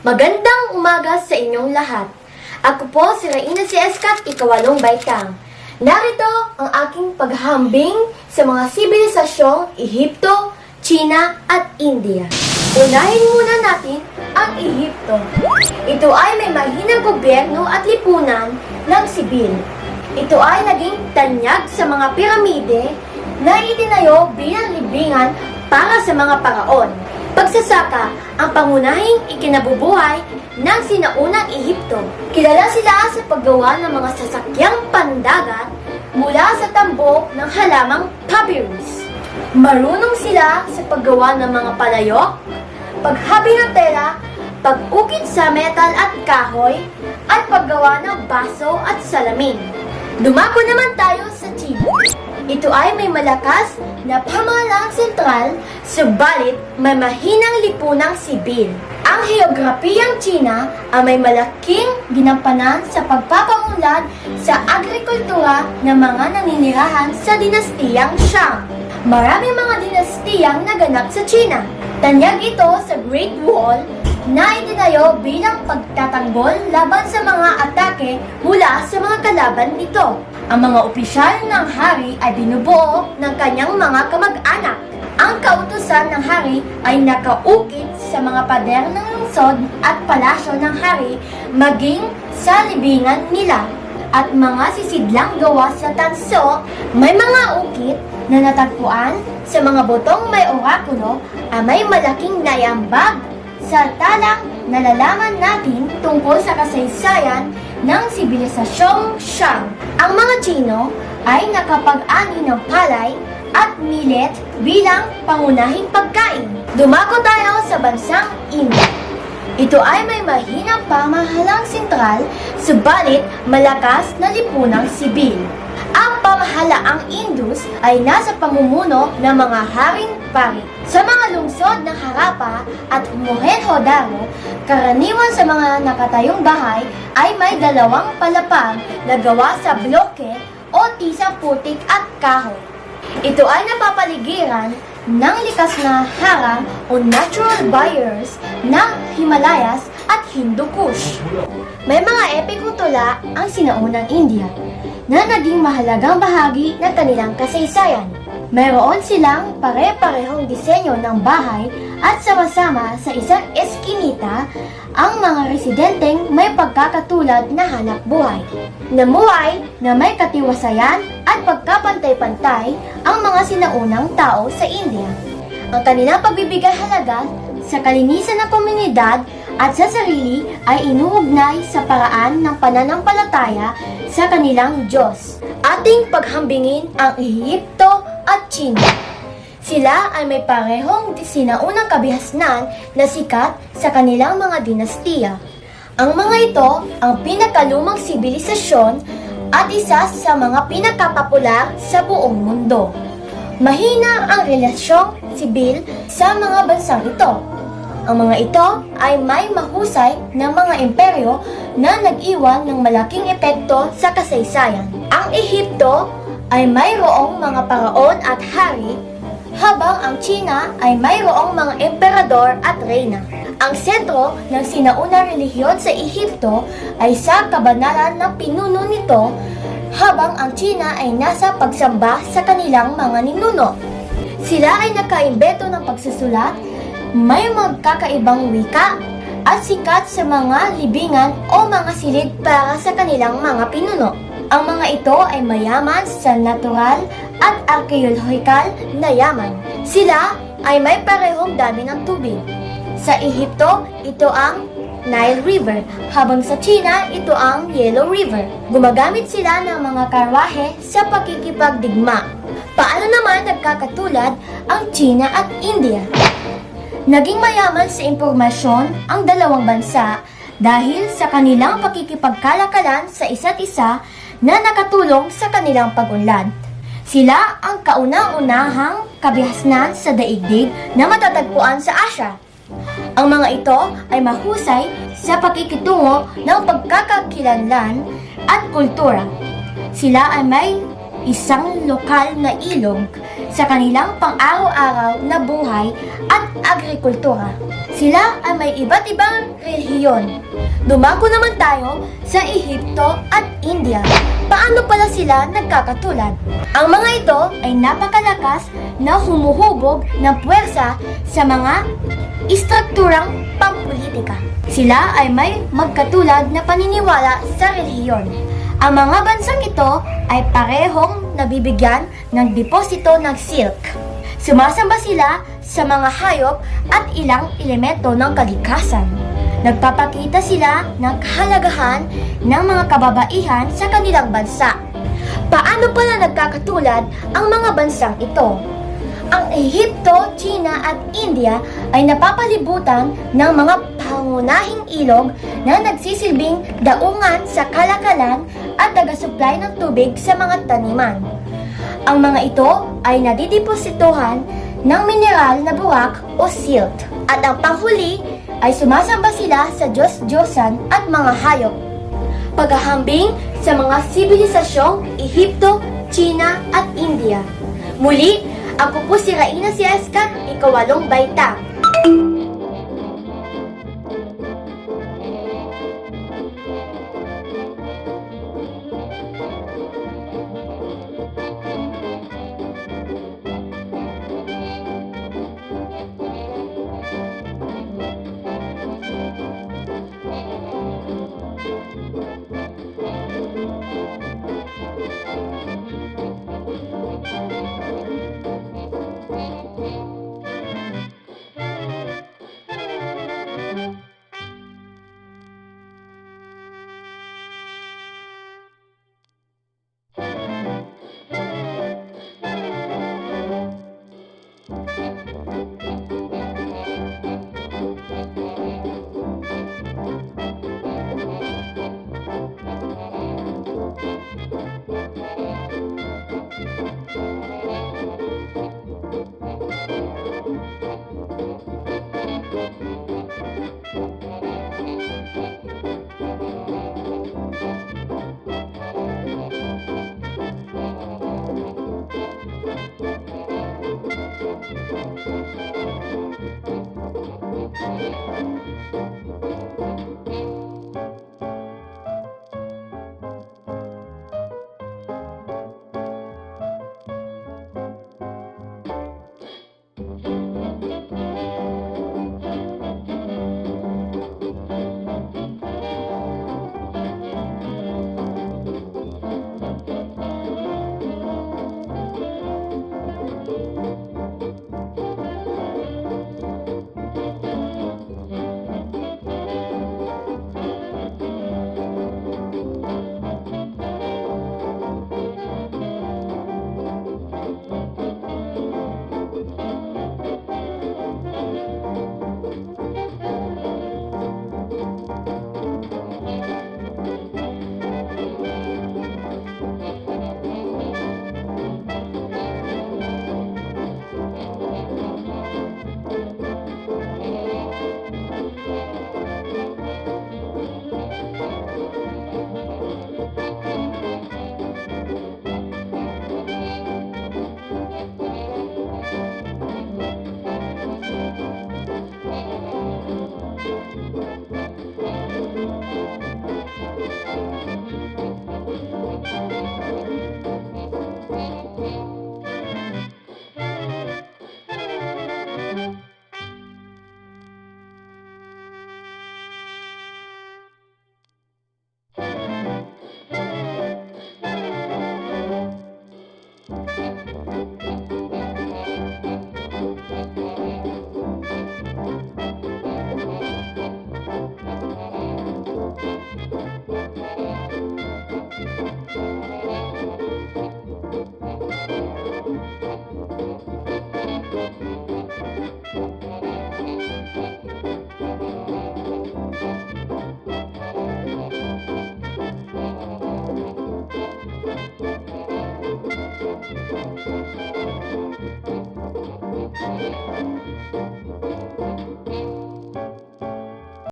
Magandang umaga sa inyong lahat. Ako po si Raina C. Escat, ikawalong baitang. Narito ang aking paghambing sa mga sibilisasyong Ehipto, China at India. Unahin muna natin ang Ehipto. Ito ay may mahinang gobyerno at lipunan ng sibil. Ito ay naging tanyag sa mga piramide na itinayo bilang libingan para sa mga paraon. Pagsasaka ang pangunahing ikinabubuhay ng sinaunang Ehipto. Kilala sila sa paggawa ng mga sasakyang pandagat mula sa tambok ng halamang papyrus. Marunong sila sa paggawa ng mga palayok, paghabi ng tela, pag-ukit sa metal at kahoy, at paggawa ng baso at salamin. Dumako naman tayo sa China. Ito ay may malakas na pamahalaang sentral, subalit may mahinang lipunang sibil. Ang heograpiyang China ay may malaking ginampanan sa pagpapaunlad sa agrikultura ng mga naninirahan sa dinastiyang Shang. Maraming mga dinastiyang naganap sa China. Tanyag ito sa Great Wall na itinayo bilang pagtatanggol laban sa mga atake mula sa mga kalaban nito. Ang mga opisyal ng hari ay binubuo ng kanyang mga kamag-anak. Ang kautusan ng hari ay nakaukit sa mga pader ng lungsod at palasyo ng hari maging sa libingan nila. At mga sisidlang gawa sa tanso, may mga ukit na natagpuan sa mga botong may orakulo ay may malaking nayambag sa talang nalalaman natin tungkol sa kasaysayan ng sibilisasyong Shang. Ang mga Chino ay nakapag-ani ng palay at millet bilang pangunahing pagkain. Dumako tayo sa bansang India. Ito ay may mahinang pamahalang sentral, subalit malakas na lipunang sibil. Ang pamahalaang Indus ay nasa pamumuno ng mga haring pari. Sa mga lungsod ng Harappa at Mohenjo-daro, karaniwan sa mga nakatayong bahay ay may dalawang palapag na gawa sa bloke o tisang putik at kahoy. Ito ay napapaligiran ng likas na harang o natural barriers ng Himalayas at Hindu Kush. May mga epikong tula ang sinaunang India na naging mahalagang bahagi ng kanilang kasaysayan. Mayroon silang pare-parehong disenyo ng bahay at sama-sama sa isang eskinita ang mga residenteng may pagkakatulad na hanap buhay. Namuhay na may katiwasayan at pagkapantay-pantay ang mga sinaunang tao sa India. Ang kanilang pagbibigay halaga sa kalinisan ng komunidad at sa sarili ay inuugnay sa paraan ng pananampalataya sa kanilang Diyos. Ating paghambingin ang Ehipto at China. Sila ay may parehong sinaunang kabihasnan na sikat sa kanilang mga dinastiya. Ang mga ito ang pinakalumang sibilisasyon at isa sa mga pinakapopular sa buong mundo. Mahina ang relasyong sibil sa mga bansang ito. Ang mga ito ay may mahusay na mga imperyo na nag-iwan ng malaking epekto sa kasaysayan. Ang Ehipto ay mayroong mga paraon at hari, habang ang China ay mayroong mga emperador at reyna. Ang sentro ng sinaunang relihiyon sa Ehipto ay sa kabanalan ng pinuno nito, habang ang China ay nasa pagsamba sa kanilang mga ninuno. Sila ay nakaimbeto ng pagsusulat, may magkakaibang wika, at sikat sa mga libingan o mga silid para sa kanilang mga pinuno. Ang mga ito ay mayaman sa natural at arkeolohikal na yaman. Sila ay may parehong dami ng tubig. Sa Ehipto, ito ang Nile River, habang sa China, ito ang Yellow River. Gumagamit sila ng mga karwahe sa pakikipagdigma. Paano naman nagkakatulad ang China at India? Naging mayaman sa impormasyon ang dalawang bansa dahil sa kanilang pakikipagkalakalan sa isa't isa na nakatulong sa kanilang pag-unlad. Sila ang kauna-unahang kabihasnan sa daigdig na matatagpuan sa Asya. Ang mga ito ay mahusay sa pakikitungo ng pagkakakilanlan at kultura. Sila ay may isang lokal na ilog sa kanilang pang-araw-araw na buhay at agrikultura. Sila ay may iba't ibang relihiyon. Dumako naman tayo sa Ehipto at India. Paano pala sila nagkakatulad? Ang mga ito ay napakalakas na humuhubog ng puwersa sa mga istrukturang pampolitika. Sila ay may magkatulad na paniniwala sa relihiyon. Ang mga bansang ito ay parehong nabibigyan ng deposito ng silk. Sumasamba sila sa mga hayop at ilang elemento ng kalikasan. Nagpapakita sila ng kahalagahan ng mga kababaihan sa kanilang bansa. Paano pala nagkakatulad ang mga bansang ito? Ang Ehipto, China at India ay napapalibutan ng mga pangunahing ilog na nagsisilbing daungan sa kalakalan at taga-supply ng tubig sa mga taniman. Ang mga ito ay nadidepositohan ng mineral na buwak o silt. At ang panghuli ay sumasamba sila sa Diyos-Diyosan at mga hayop. Paghahambing sa mga sibilisasyong Ehipto, China at India. Muli, ako po si Raina si Eskat, ikawalong baita.